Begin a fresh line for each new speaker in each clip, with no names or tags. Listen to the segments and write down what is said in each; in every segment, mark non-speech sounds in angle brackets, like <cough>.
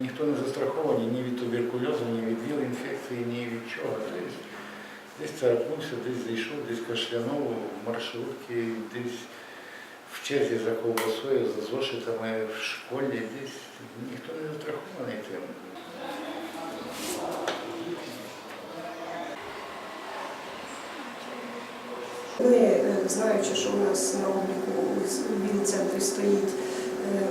Ніхто не застрахований ні від туберкульозу, ні від віл-інфекції, ні від чого. Десь, десь царапнувся, десь зайшов, десь кашлянув в маршрутці, десь в черзі за ковбасою, за зошитами в школі, десь ніхто не застрахований цим.
Ми, е, знаючи, що у нас на обліку у Біл-центрі стоїть е,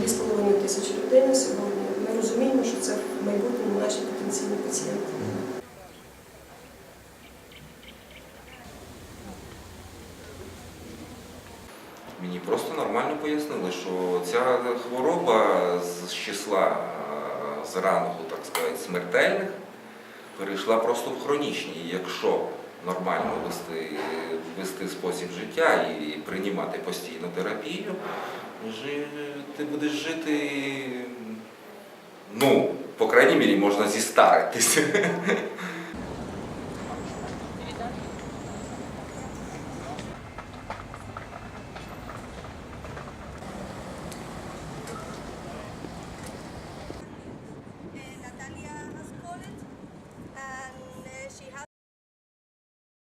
2,5 тисячі людей на сьогодні, ми розуміємо, що це в майбутньому наші потенційні пацієнти.
Мені просто нормально пояснили, що ця хвороба з числа е, з рангу, так сказати, смертельних перейшла просто в хронічні. Якщо нормально вести, вести спосіб життя і приймати постійну терапію, ти будеш жити, ну, по крайній мірі, можна зістаритись. <laughs>